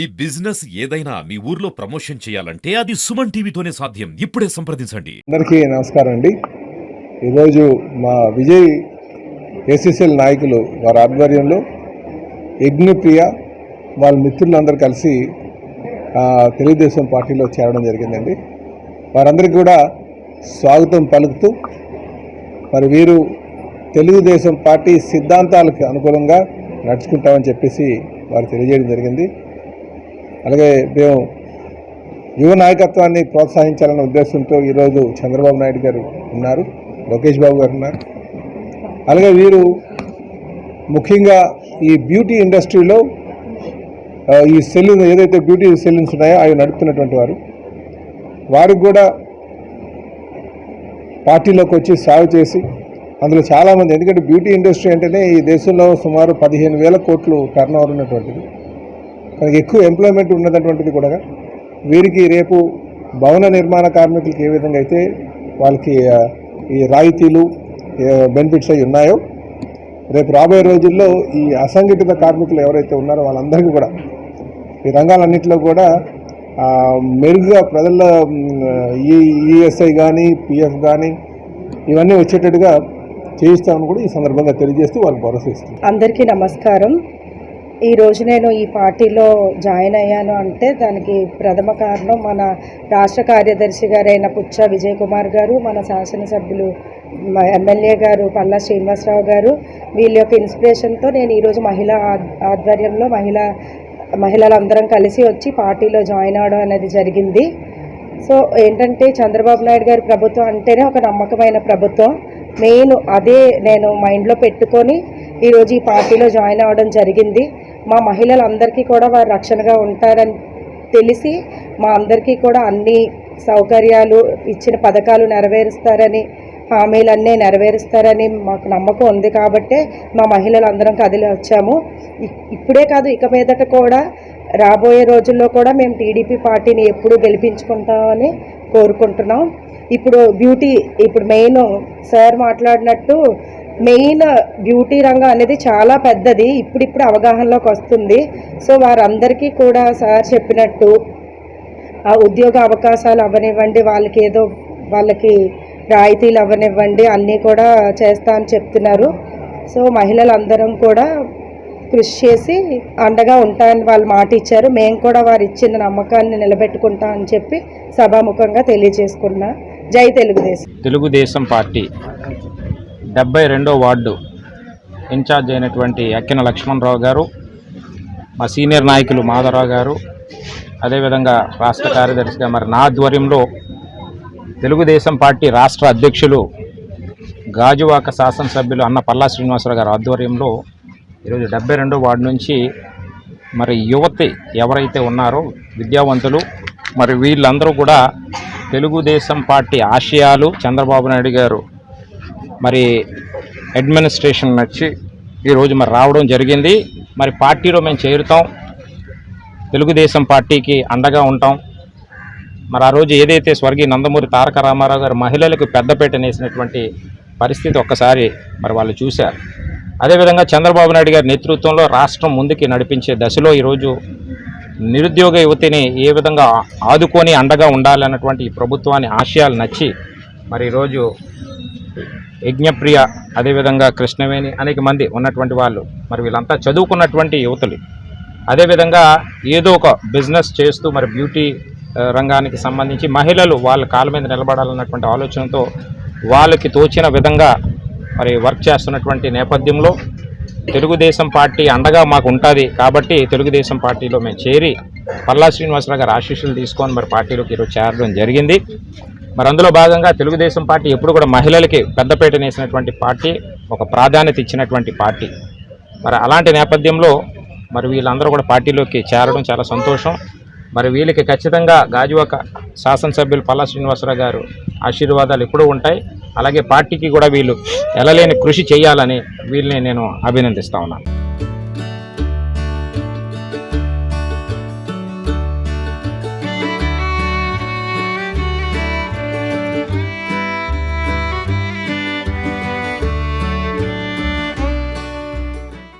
ఈ బిజినెస్ ఏదైనా మీ ఊర్లో ప్రమోషన్ చేయాలంటే అది సుమన్ టీవీతోనే సాధ్యం. ఇప్పుడే సంప్రదించండి. అందరికీ నమస్కారం అండి. ఈరోజు మా విజయ్ ఎస్ఎస్ఎల్ నాయకులు వారి ఆధ్వర్యంలో యజ్ఞప్రియ వాళ్ళ మిత్రులందరూ కలిసి తెలుగుదేశం పార్టీలో చేరడం జరిగిందండి. వారందరికీ కూడా స్వాగతం పలుకుతూ మరి వీరు తెలుగుదేశం పార్టీ సిద్ధాంతాలకు అనుకూలంగా నడుచుకుంటామని చెప్పేసి వారు తెలియజేయడం జరిగింది. అలాగే మేము యువ నాయకత్వాన్ని ప్రోత్సహించాలన్న ఉద్దేశంతో ఈరోజు చంద్రబాబు నాయుడు గారు ఉన్నారు లోకేష్ బాబు గారు ఉన్నారు. అలాగే వీరు ముఖ్యంగా ఈ బ్యూటీ ఇండస్ట్రీలో ఈ సెలూన్ ఏదైతే బ్యూటీ సెలూన్స్ ఉన్నాయో అవి నడుపుతున్నటువంటి వారు. వారికి కూడా పార్టీలోకి వచ్చి సేవ చేసి అందులో చాలామంది ఎందుకంటే బ్యూటీ ఇండస్ట్రీ అంటేనే ఈ దేశంలో సుమారు పదిహేను వేల కోట్లు టర్న్ ఓవర్ ఉన్నటువంటిది. మనకి ఎక్కువ ఎంప్లాయ్మెంట్ ఉన్నటువంటిది కూడా వీరికి రేపు భవన నిర్మాణ కార్మికులకి ఏ విధంగా అయితే వాళ్ళకి ఈ రాయితీలు బెనిఫిట్స్ అవి ఉన్నాయో రేపు రాబోయే రోజుల్లో ఈ అసంఘటిత కార్మికులు ఎవరైతే ఉన్నారో వాళ్ళందరికీ కూడా ఈ రంగాలన్నింటిలో కూడా మెరుగ్గా ప్రజల ఈ ఈఎస్ఐ కానీ పిఎఫ్ కానీ ఇవన్నీ వచ్చేటట్టుగా చేయిస్తామని కూడా ఈ సందర్భంగా తెలియజేస్తూ వాళ్ళకి భరోసా ఇస్తుంది అందరికీ నమస్కారం. ఈరోజు నేను ఈ పార్టీలో జాయిన్ అయ్యాను అంటే దానికి ప్రథమ కారణం మన రాష్ట్ర కార్యదర్శి గారైన పుచ్చ విజయ్ కుమార్ గారు మన శాసనసభ్యులు ఎమ్మెల్యే గారు పల్లా శ్రీనివాసరావు గారు. వీళ్ళ యొక్క ఇన్స్పిరేషన్తో నేను ఈరోజు మహిళా ఆధ్వర్యంలో మహిళా మహిళలందరం కలిసి వచ్చి పార్టీలో జాయిన్ అవడం అనేది జరిగింది. సో ఏంటంటే చంద్రబాబు నాయుడు గారి ప్రభుత్వం అంటేనే ఒక నమ్మకమైన ప్రభుత్వం. మెయిన్ అదే నేను మైండ్లో పెట్టుకొని ఈరోజు ఈ పార్టీలో జాయిన్ అవ్వడం జరిగింది. మా మహిళలందరికీ కూడా వారు రక్షణగా ఉంటారని తెలిసి మా అందరికీ కూడా అన్ని సౌకర్యాలు ఇచ్చిన పథకాలు నెరవేరుస్తారని హామీలన్నీ నెరవేరుస్తారని మాకు నమ్మకం ఉంది కాబట్టే మా మహిళలందరం కదిలి వచ్చాము. ఇప్పుడే కాదు ఇక మీదట కూడా రాబోయే రోజుల్లో కూడా మేము టీడీపీ పార్టీని ఎప్పుడూ గెలిపించుకుంటామని కోరుకుంటున్నాం. ఇప్పుడు బ్యూటీ ఇప్పుడు మెయిన్ సార్ మాట్లాడినట్టు మెయిన్ బ్యూటీ రంగం అనేది చాలా పెద్దది. ఇప్పుడిప్పుడు అవగాహనలోకి వస్తుంది. సో వారందరికీ కూడా సార్ చెప్పినట్టు ఆ ఉద్యోగ అవకాశాలు అవ్వనివ్వండి వాళ్ళకి ఏదో వాళ్ళకి రాయితీలు అవ్వనివ్వండి అన్నీ కూడా చేస్తా అని చెప్తున్నారు. సో మహిళలందరం కూడా కృషి చేసి అండగా ఉంటాయని వాళ్ళు మాట ఇచ్చారు. మేము కూడా వారు ఇచ్చిన నమ్మకాన్ని నిలబెట్టుకుంటాం అని చెప్పి సభాముఖంగా తెలియజేసుకున్నా. జై తెలుగుదేశం. తెలుగుదేశం పార్టీ. డెబ్బై రెండో వార్డు ఇన్ఛార్జ్ అయినటువంటి అక్కిన లక్ష్మణరావు గారు మా సీనియర్ నాయకులు మాధవరావు గారు అదేవిధంగా రాష్ట్ర కార్యదర్శిగా మరి నా ఆధ్వర్యంలో తెలుగుదేశం పార్టీ రాష్ట్ర అధ్యక్షులు గాజువాక శాసనసభ్యులు అన్న పల్లా శ్రీనివాసరావు గారి ఆధ్వర్యంలో ఈరోజు డెబ్బై రెండో వార్డు నుంచి మరి యువతి ఎవరైతే ఉన్నారో విద్యావంతులు మరి వీళ్ళందరూ కూడా తెలుగుదేశం పార్టీ ఆశయాలు చంద్రబాబు నాయుడు గారు మరి అడ్మినిస్ట్రేషన్ నచ్చి ఈరోజు మరి రావడం జరిగింది. మరి పార్టీలో మేము చేరుతాం. తెలుగుదేశం పార్టీకి అండగా ఉంటాం. మరి ఆ రోజు ఏదైతే స్వర్గీయ నందమూరి తారక రామారావు గారు మహిళలకు పెద్దపేట నేసినటువంటి పరిస్థితి ఒక్కసారి మరి వాళ్ళు చూశారు. అదేవిధంగా చంద్రబాబు నాయుడు గారి నేతృత్వంలో రాష్ట్రం ముందుకి నడిపించే దశలో ఈరోజు నిరుద్యోగ యువతిని ఏ విధంగా ఆదుకొని అండగా ఉండాలన్నటువంటి ఈ ప్రభుత్వాన్ని ఆశయాలు నచ్చి మరి ఈరోజు యజ్ఞప్రియ అదేవిధంగా కృష్ణవేణి అనేక మంది ఉన్నటువంటి వాళ్ళు. మరి వీళ్ళంతా చదువుకున్నటువంటి యువతులు. అదేవిధంగా ఏదో ఒక బిజినెస్ చేస్తూ మరి బ్యూటీ రంగానికి సంబంధించి మహిళలు వాళ్ళ కాళ్ళ మీద నిలబడాలన్నటువంటి ఆలోచనతో వాళ్ళకి తోచిన విధంగా మరి వర్క్ చేస్తున్నటువంటి నేపథ్యంలో తెలుగుదేశం పార్టీ అండగా మాకు ఉంటుంది కాబట్టి తెలుగుదేశం పార్టీలో మేము చేరి పల్లా శ్రీనివాసరావు గారు ఆశీస్సులు తీసుకొని మరి పార్టీలోకి ఈరోజు చేరడం జరిగింది. మరి అందులో భాగంగా తెలుగుదేశం పార్టీ ఎప్పుడు కూడా మహిళలకి పెద్దపేట వేసినటువంటి పార్టీ ఒక ప్రాధాన్యత ఇచ్చినటువంటి పార్టీ. మరి అలాంటి నేపథ్యంలో మరి వీళ్ళందరూ కూడా పార్టీలోకి చేరడం చాలా సంతోషం. మరి వీళ్ళకి ఖచ్చితంగా గాజువాక శాసనసభ్యులు పల్లా శ్రీనివాసరావు గారు ఆశీర్వాదాలు ఎప్పుడూ ఉంటాయి. అలాగే పార్టీకి కూడా వీళ్ళు ఎలలేని కృషి చేయాలని వీళ్ళని నేను అభినందిస్తా ఉన్నాను.